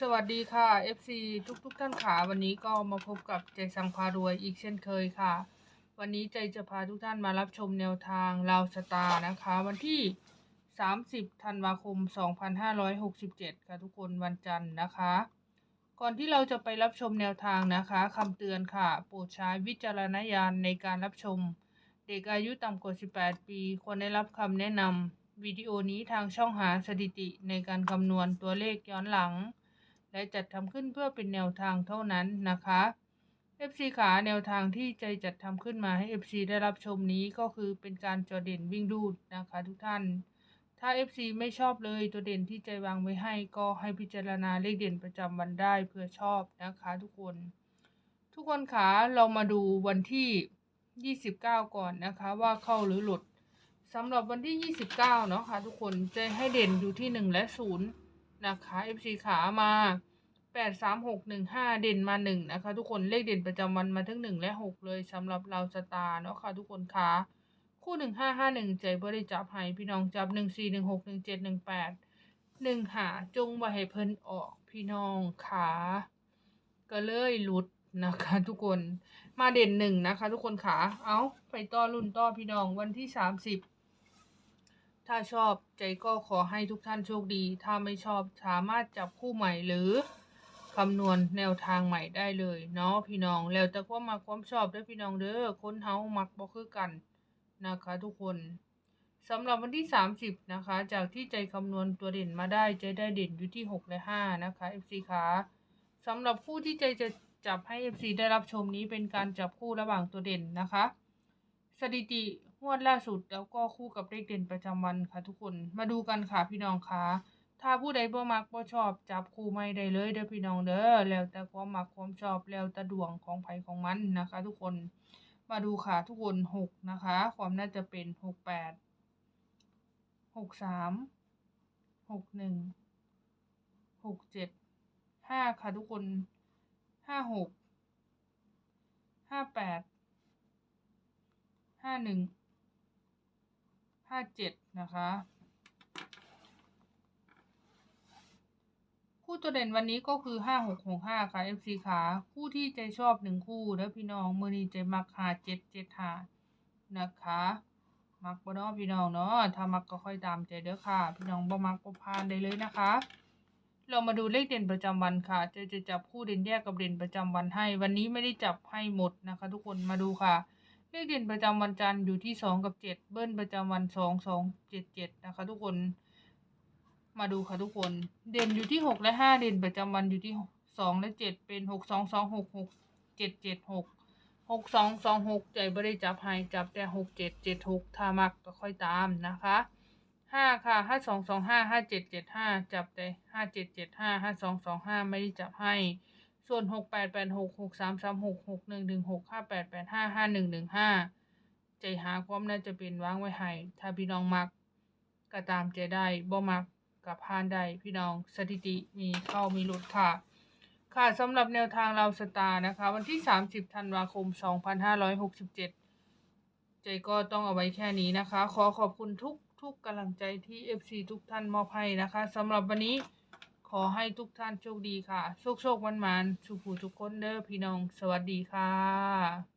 สวัสดีค่ะ FC ทุกทุกท่านขาวันนี้ก็มาพบกับใจสังพารวยอีกเช่นเคยค่ะ วันนี้ใจจะพาทุกท่านมารับชมแนวทางลาวสตาร์นะคะ วันที่ 30ธันวาคม 2567 ค่ะทุกคนวันจันทร์นะคะ ก่อนที่เราจะไปรับชมแนวทางนะคะคำเตือนค่ะ โปรดใช้วิจารณญาณในการรับชม เด็กอายุต่ำกว่า 18 ปี ควรได้รับคำแนะนำวิดีโอนี้ทางช่องหาสถิติในการคำนวณตัวเลขย้อนหลัง และจัดทำขึ้นเพื่อเป็นแนวทางเท่านั้นนะคะ FC ขาแนวทางที่ใจจัดทำขึ้นมาให้ FC ได้รับชมนี้ก็คือเป็นการจอเด่นวิ่งรูดนะคะทุกท่าน ถ้า FC ไม่ชอบเลยตัวเด่นที่ใจวางไว้ให้ก็ให้พิจารณาเลขเด่นประจำวันได้เพื่อชอบนะคะทุกคน ทุกคนขาเรามาดูวันที่ 29 ก่อนนะคะว่าเข้าหรือหลุดสำหรับวันที่ 29 เนาะค่ะทุกคนจะให้เด่นอยู่ที่ 1 และ 0 นะคะ FC ขามา 8 3 6 1 5เด่นมา1นะคะ ทุกคนเลขเด่นประจำวันมาทั้ง1และ6เลยสำหรับเราสตาร์เนาะค่ะทุกคนขาคู่1 5 5 1ใจบริจับให้พี่น้องจับ1 4 1 6 1 7 1 8 1หาจงมาให้เพิ่นออกพี่น้องขาก็เลยหลุดนะคะ ทุกคนมาเด่นหนึ่งนะคะ ทุกคนขาเอาไปต่อรุ่นต่อพี่น้องวันที่30ถ้าชอบใจก็ขอให้ทุกท่านโชคดี ถ้าไม่ชอบสามารถจับคู่ใหม่หรือ คำนวณแนวทางใหม่ได้เลยเนาะพี่น้องแล้วแต่ความมักความชอบด้อพี่น้องเด้อคนเฮามักบ่คือกันนะคะ ทุกคนสำหรับวันที่ 30 นะคะ จากที่ใจคำนวณตัวเด่นมาได้ใจได้เด่นอยู่ที่ 6 และ 5 นะคะ FC ขาสำหรับคู่ที่ใจจะจับให้ FC ได้รับชมนี้เป็นการจับคู่ระหว่างตัวเด่นนะคะ สถิติงวดล่าสุดแล้วก็คู่กับเลขเด่นประจำวันค่ะทุกคนมาดูกันค่ะพี่น้องคะ ถ้าผู้ใดบ่มักบ่ชอบจับคู่ไม่ได้เลยเด้อพี่น้องเด้อแล้วแต่ความมักความชอบแล้วแต่ดวงของไผของมันนะคะ ทุกคนมาดูค่ะทุกคนหกนะคะ ความน่าจะเป็นหกแปดหกสามหกหนึ่งหกเจ็ดห้าค่ะทุกคนห้าหกห้าแปดห้าหนึ่งห้าเจ็ดนะคะ คู่ตัวเด่นวันนี้ก็คือห้าหกหกห้าค่ะ FC ขาคู่ที่ใจชอบหนึ่งคู่แล้วพี่น้องเมือนี้ใจมักหาเจ็ดเจ็ดหานะคะ มักบ่เนาะพี่น้องเนาะถ้ามักก็ค่อยตามใจเด้อค่ะ พี่น้องบ่มักก็พานได้เลยนะคะ เรามาดูเลขเด่นประจำวันค่ะ จะจะจับคู่เด่นแยกกับเด่นประจำวันให้ วันนี้ไม่ได้จับให้หมดนะคะ ทุกคนมาดูค่ะเลขเด่นประจำวันจันทร์อยู่ที่สองกับเจ็ดเบิ้ลประจำวันสองสองเจ็ดเจ็ดนะคะ ทุกคน มาดูค่ะทุกคน เด่นอยู่ที่หกและห้าเด่นประจำวันอยู่ที่สองและเจ็ดเป็นหกสองสองหกหกเจ็ดเจ็ดหกหกสองสองหกใจไม่ได้จับให้จับแต่หกเจ็ดเจ็ดหกถ้ามักก็ค่อยตามนะคะห้าค่ะห้าสองสองห้าห้าเจ็ดเจ็ดห้าจับแต่ห้าเจ็ดเจ็ดห้าห้าสองสองห้าไม่ได้จับให้ ส่วนหกแปดแปดหกหกสามสามหกหกหนึ่งหนึ่งหกห้าแปดแปดห้าห้าหนึ่งหนึ่งห้าใจหาความน่าจะเป็นวางไว้ให้ถ้าพี่น้องมักก็ตามใจได้บ่มัก กับพานได้พี่น้องสถิติมีเข้ามีหลุดค่ะ ค่ะสำหรับแนวทางเราสตาร์นะคะ วันที่ 30ธันวาคม 2567 ใจก็ต้องเอาไว้แค่นี้นะคะ ขอขอบคุณทุกทุกกำลังใจที่ FC ทุกท่านมอบให้นะคะสำหรับวันนี้ขอให้ทุกท่านโชคดีค่ะ โชคโชคมันมันสุขูทุกคนเด้อพี่น้อง สวัสดีค่ะ